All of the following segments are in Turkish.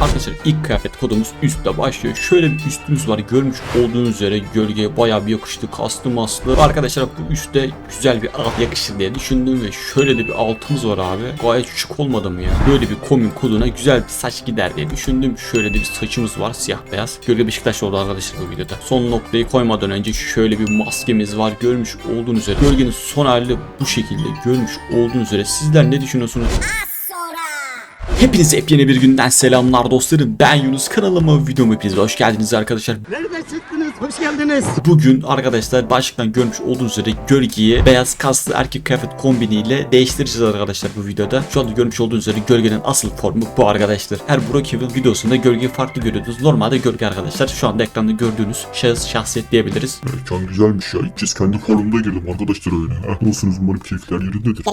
Arkadaşlar ilk kıyafet kodumuz üstte başlıyor. Şöyle bir üstümüz var. Görmüş olduğunuz üzere gölgeye bayağı bir yakıştı. Kaslı maslı. Arkadaşlar bu üstte güzel bir alt yakışır diye düşündüm ve şöyle de bir altımız var abi. Gayet şık olmadı mı ya? Böyle bir kombin koduna güzel bir saç gider diye düşündüm. Şöyle de bir saçımız var siyah beyaz. Gölge Beşiktaş oldu arkadaşlar bu videoda. Son noktayı koymadan önce şöyle bir maskemiz var. Görmüş olduğunuz üzere. Gölgenin son hali bu şekilde. Görmüş olduğunuz üzere. Sizler ne düşünüyorsunuz? Hepinize yepyeni bir günden selamlar dostlarım. Ben Yunus kanalıma videoma hepiniz hoş geldiniz arkadaşlar. Nereden çıktınız? Hoş geldiniz. Bugün arkadaşlar başlıktan görmüş olduğunuz üzere gölgeyi beyaz kaslı erkek kıyafet kombiniyle değiştireceğiz arkadaşlar bu videoda. Şu anda görmüş olduğunuz üzere gölgenin asıl formu bu arkadaşlar. Her Brookhaven videosunda gölgeyi farklı görüyordunuz. Normalde gölge arkadaşlar şu anda ekranda gördüğünüz şahıs şahsiyet diyebiliriz. Mekan güzelmiş ya. İlk kez kendi forumda girdim arkadaşlar öyle. Heh, nasılsınız umarım keyifler yerindedir.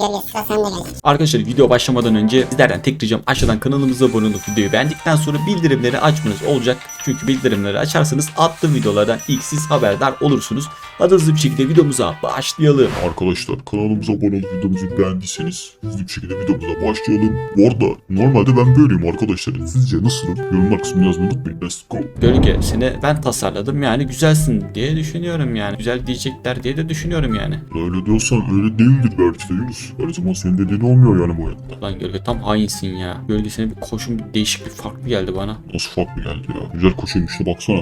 Arkadaşlar video başlamadan önce sizlerden tek ricam aşağıdan kanalımıza abone olup videoyu beğendikten sonra bildirimleri açmanız olacak. Çünkü bildirimleri açarsanız attığım videolardan ilk siz haberdar olursunuz. Hadi hızlı bir şekilde videomuza başlayalım. Arkadaşlar kanalımıza abone olup videomuzu beğendiyseniz hızlı bir şekilde videomuza başlayalım. Bu arada normalde ben böyleyim arkadaşlar. Sizce nasılım? Yorumlar kısmını yazmayı unutmayın. Let's go. Gölge seni ben tasarladım yani güzelsin diye düşünüyorum yani. Güzel diyecekler diye de düşünüyorum yani. Öyle diyorsan öyle değildir belki de Yunus. Her zaman senin dediğin olmuyor yani bu hayatta. Lan Gölge tam hainsin ya. Gölge senin bir koşun bir değişik bir farklı geldi bana. Nasıl farklı geldi ya. Güzel koşuymuş işte baksana.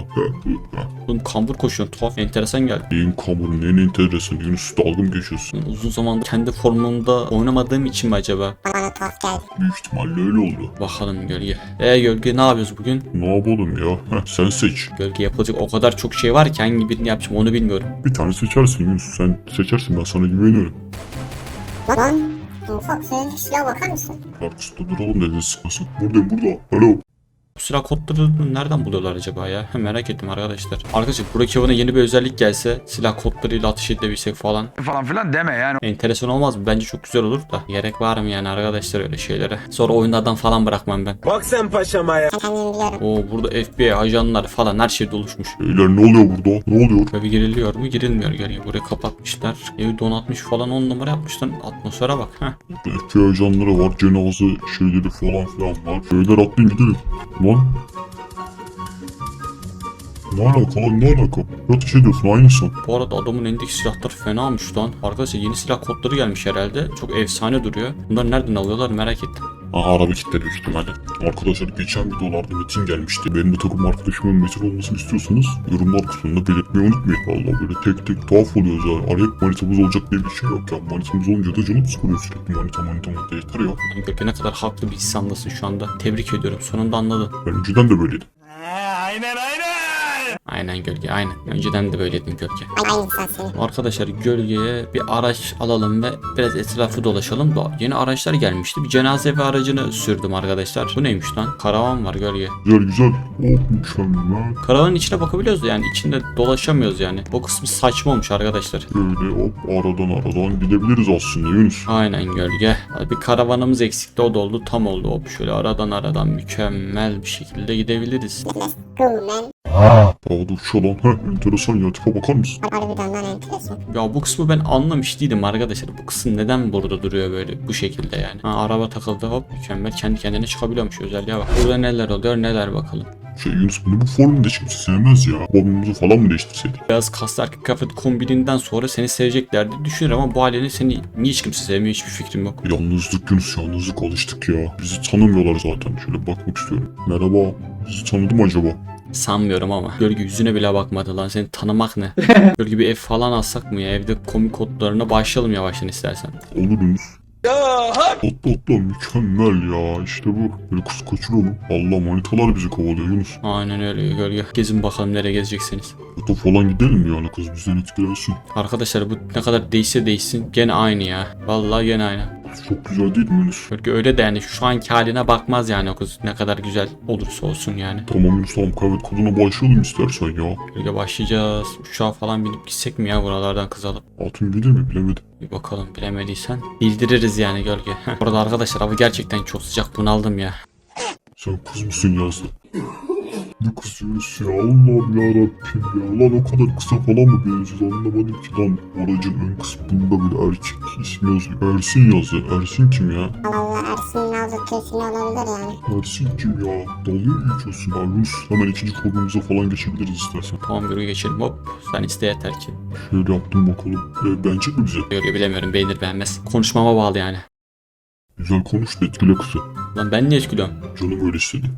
Oğlum kambur koşuyorsun tuhaf enteresan geldi. Neyin kamurun neyin enteresan Yunus dalga mı geçiyorsun? Uzun zamandır kendi formumda oynamadığım için mi acaba? Bana tuhaf geldi. Büyük ihtimalle öyle oldu. Bakalım Gölge. E Gölge ne yapıyoruz bugün? Ne yapalım ya? Heh, sen seç. Gölge yapılacak o kadar çok şey var ki hangi birini yapacağım onu bilmiyorum. Bir tane seçersin Yunus. Sen seçersin ben sana güveniyorum. Lan ufak söylediği silaha bakar mısın? Arkasında duralım dedin sıkmasın. Buradayım burada. Alo. Bu silah kodlarını nereden buluyorlar acaba ya? Merak ettim arkadaşlar. Arkadaşlar Brookhaven'a yeni bir özellik gelse silah kodlarıyla atış edebilsek falan falan filan deme yani. enteresan olmaz mı? Bence çok güzel olur da. Gerek var mı yani arkadaşlar öyle şeylere? Sonra oyunlardan falan bırakmam ben. Bak sen paşama ya. Oo burada FBI ajanlar falan her şey doluşmuş. Beyler ne oluyor burada? Ne oluyor? Eve giriliyor mu? Girilmiyor geriye. Burayı kapatmışlar. Evi donatmış falan on numara yapmışlar. Atmosfere bak. Heh. FBI ajanları var, cenaze şeyleri falan filan var. Beyler atlayın gidelim. Lan. Ne alaka lan ne alaka? Ya ateş ediyorsun aynısın. Bu arada adamın elindeki silahlar fenamış lan. Arkadaşlar yeni silah kodları gelmiş herhalde. Çok efsane duruyor. Bunları nereden alıyorlar merak ettim. Aha araba kilitleri büyük ihtimalle. Arkadaşlar geçen videolarda Metin gelmişti. Benim de takım arkadaşımın Metin olmasını istiyorsanız yorumlar kısmında belirtmeyi unutmayın. Valla böyle tek tek tuhaf oluyoruz ya. Araya hep manitamız olacak diye bir şey yok ya. Manitamız olunca da canım sıkılıyor sürekli. Manita manita manita yeter ya. Gölge ne kadar haklı bir insandasın şu anda. Tebrik ediyorum. Sonunda anladın. Ben önceden de böyleydim. aynen aynen. Aynen Gölge aynen. Önceden de böyleydin Gölge. Aynı insan seni. Arkadaşlar gölgeye bir araç alalım ve biraz etrafı dolaşalım da yeni araçlar gelmişti. Bir cenaze ve aracını sürdüm arkadaşlar. Bu neymiş lan? Karavan var gölge. Güzel güzel. Oh mükemmel. Karavanın içine bakabiliyoruz da yani içinde dolaşamıyoruz yani. O kısmı saçma olmuş arkadaşlar. Böyle hop aradan aradan gidebiliriz aslında Yunus. Aynen gölge. Bir karavanımız eksikti o da oldu tam oldu. Hop şöyle aradan aradan mükemmel bir şekilde gidebiliriz. Let's go man. Havada uçuyor lan. Heh enteresan ya tipe bakar mısın? Harbiden lan enteresan. Ya bu kısmı ben anlamış değilim arkadaşlar. Bu kısım neden burada duruyor böyle bu şekilde yani. Ha, araba takıldı hop mükemmel kendi kendine çıkabiliyormuş özelliğe bak. Burada neler oluyor neler bakalım. Şey Yunus bunu bu formunda hiç kimse sevmez ya. Formumuzu falan mı değiştirseydik? Beyaz kaslı erkek kıyafet kombininden sonra seni seveceklerdi düşünüyorum ama bu halini seni niye hiç kimse sevmiyor hiçbir fikrim yok. Yalnızlık Yunus yalnızlık alıştık ya. Bizi tanımıyorlar zaten. Şöyle bakmak istiyorum. Merhaba. Bizi tanıdı mı acaba? Sanmıyorum ama. Gölge yüzüne bile bakmadı lan. Seni tanımak ne? Gölge bir ev falan alsak mı ya? Evde komik kodlarına başlayalım yavaştan istersen. Olur Yunus. Atla atla mükemmel ya işte bu. Böyle kız kaçıralım. Allah manitalar bizi kovalıyor Yunus. Aynen öyle Gölge. Gezin bakalım nereye gezeceksiniz. Yata falan gidelim yani kız bizden etkilensin. Arkadaşlar bu ne kadar değişse değişsin gene aynı ya. Vallahi gene aynı. Çok güzel değil mi Yunus? Gölge öyle de yani şu anki haline bakmaz yani o kız ne kadar güzel olursa olsun yani. Tamam Yunus tamam kahvet koduna başlayalım istersen ya. Gölge başlayacağız. Uçağa falan binip gitsek mi ya buralardan kız alıp? Altın gelir mi bilemedim. Bir bakalım bilemediysen. Bildiririz yani gölge. Burada arkadaşlar hava gerçekten çok sıcak bunaldım ya. Sen kız mısın yazdı? Ne kız Yunus ya Allah'ım yarabbim ya. Lan o kadar kısa falan mı benziyoruz anlamadım ki lan. Aracın ön kısmında bir erkek ismi yazıyor. Ersin yazıyor. Ersin kim ya? Allah Allah Ersin'in ağzı kesin olabilir yani. Ersin kim ya? Dalga mı geçiyorsun ya Rus? Hemen ikinci kodumuza falan geçebiliriz istersen. Tamam gölge geçelim hop. Sen iste yeter ki. Şöyle yaptım bakalım. E, beğenecek mi bize? Gölge bilemiyorum beğenir beğenmez. Konuşmama bağlı yani. Güzel konuş da etkile kısa. Lan ben niye etkiliyorum? Canım öyle istedi.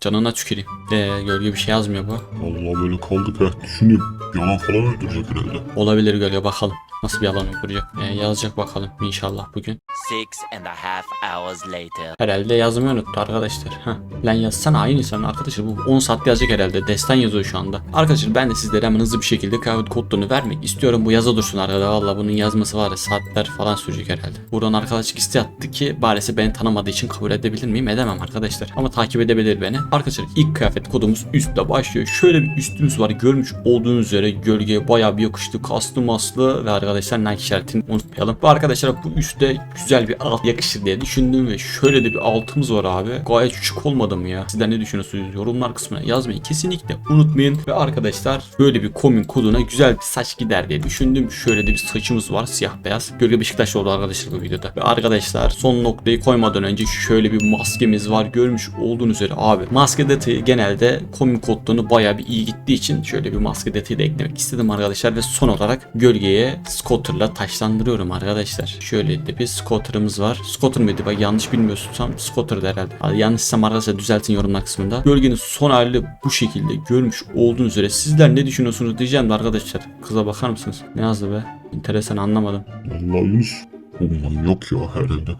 Canına tüküreyim. Ee, gölge bir şey yazmıyor bu. Allah böyle kaldık ha. Düşünüyorum. Yalan falan öldürecek herhalde. Olabilir gölge bakalım. Nasıl bir yalan uyduracak. Ee, yazacak bakalım inşallah bugün. Six and a half hours later. Herhalde yazmayı unuttu arkadaşlar. Heh. Lan yazsana aynı insan arkadaşlar bu 10 saat yazacak herhalde. Destan yazıyor şu anda. Arkadaşlar ben de sizlere hemen hızlı bir şekilde kıyafet kodlarını vermek istiyorum. Bu yaza dursun arkada. Valla bunun yazması var ya saatler falan sürecek herhalde. Buradan arkadaşlık isteği attı ki maalesef beni tanımadığı için kabul edebilir miyim? Edemem arkadaşlar. Ama takip edebilir beni. Arkadaşlar ilk kıyafet kodumuz üstte başlıyor. Şöyle bir üstümüz var. Görmüş olduğunuz üzere gölgeye bayağı bir yakıştı. Kaslı maslı ve arkadaşlar Nike işaretini unutmayalım. Bu arkadaşlar bu üstte güzel bir alt yakışır diye düşündüm ve şöyle de bir altımız var abi. Gayet şık olmadı mı ya? Sizler ne düşünüyorsunuz? Yorumlar kısmına yazmayı kesinlikle unutmayın. Ve arkadaşlar böyle bir kombin koduna güzel bir saç gider diye düşündüm. Şöyle de bir saçımız var siyah beyaz. Gölge Beşiktaş oldu arkadaşlar bu videoda. Ve arkadaşlar son noktayı koymadan önce şöyle bir maskemiz var. Görmüş olduğunuz üzere abi. Maske detayı genelde kombin kodlarını bayağı bir iyi gittiği için şöyle bir maske detayı da eklemek istedim arkadaşlar. Ve son olarak gölgeye scooterla taşlandırıyorum arkadaşlar. Şöyle de bir scooter'ımız var. Scooter mıydı? Bak yanlış bilmiyorsam scooter'dı herhalde. Hadi yanlışsam arkadaşlar düzeltin yorumlar kısmında. Gölgenin son hali bu şekilde görmüş olduğunuz üzere. Sizler ne düşünüyorsunuz diyeceğim de arkadaşlar. Kıza bakar mısınız? Ne yazdı be? Enteresan anlamadım. Allah Yunus. Manyak ya herhalde.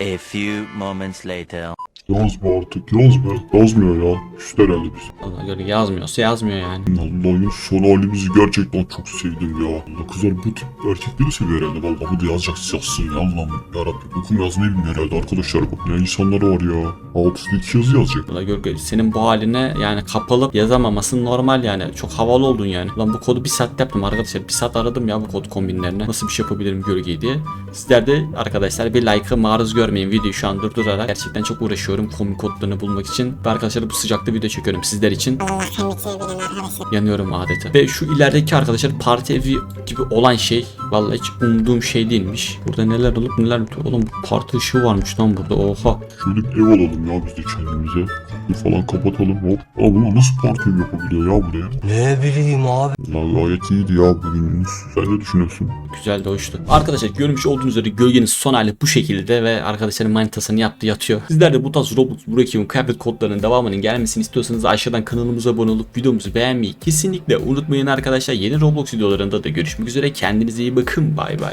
A few moments later. Yazma artık yazma. Yazmıyor ya. Üst herhalde biz. Allah gölge yazmıyorsa yazmıyor yani. Allah Yunus son halimizi gerçekten çok sevdim ya. Allah kızlar bu tip erkekleri seviyor herhalde. Vallahi bu da yazacak yazsın ya. Allah'ım yarabbim. Okum yazmayı bilmiyor herhalde arkadaşlar bu. Ne insanlar var ya. Alt üstü iki yazı yazacak. Valla gölge senin bu haline yani kapalı yazamaması normal yani. Çok havalı oldun yani. Lan bu kodu bir saat yaptım arkadaşlar. Bir saat aradım ya bu kod kombinlerine. Nasıl bir şey yapabilirim gölgeyi diye. Sizler de arkadaşlar bir like'ı maruz görmeyin. Videoyu şu an durdurarak. Gerçekten çok uğraşıyorum kombin kodlarını bulmak için. Ve arkadaşlar bu sıcakta video çekiyorum sizler için. Allah arkadaşlar. Yanıyorum adeta. Ve şu ilerideki arkadaşlar parti evi gibi olan şey vallahi hiç umduğum şey değilmiş. Burada neler olup neler bitiyor. Oğlum parti ışığı varmış lan burada. Oha. Şöyle bir ev alalım ya biz de kendimize. Kapıyı falan kapatalım hop. Aa bunlar nasıl parti yapabiliyor ya buraya? Ne bileyim abi. Allah gayet iyiydi ya bugün Yunus. Sen ne düşünüyorsun? Güzel de hoştu. Arkadaşlar görmüş olduğunuz üzere gölgenin son hali bu şekilde ve arkadaşların manitasını yaptı yatıyor. Sizler de bu tarz Roblox Brookhaven kıyafet kodlarının devamının gelmesini istiyorsanız aşağıdan kanalımıza abone olup videomuzu beğenmeyi kesinlikle unutmayın arkadaşlar. Yeni Roblox videolarında da görüşmek üzere. Kendinize iyi bakın. คุณบายบใบ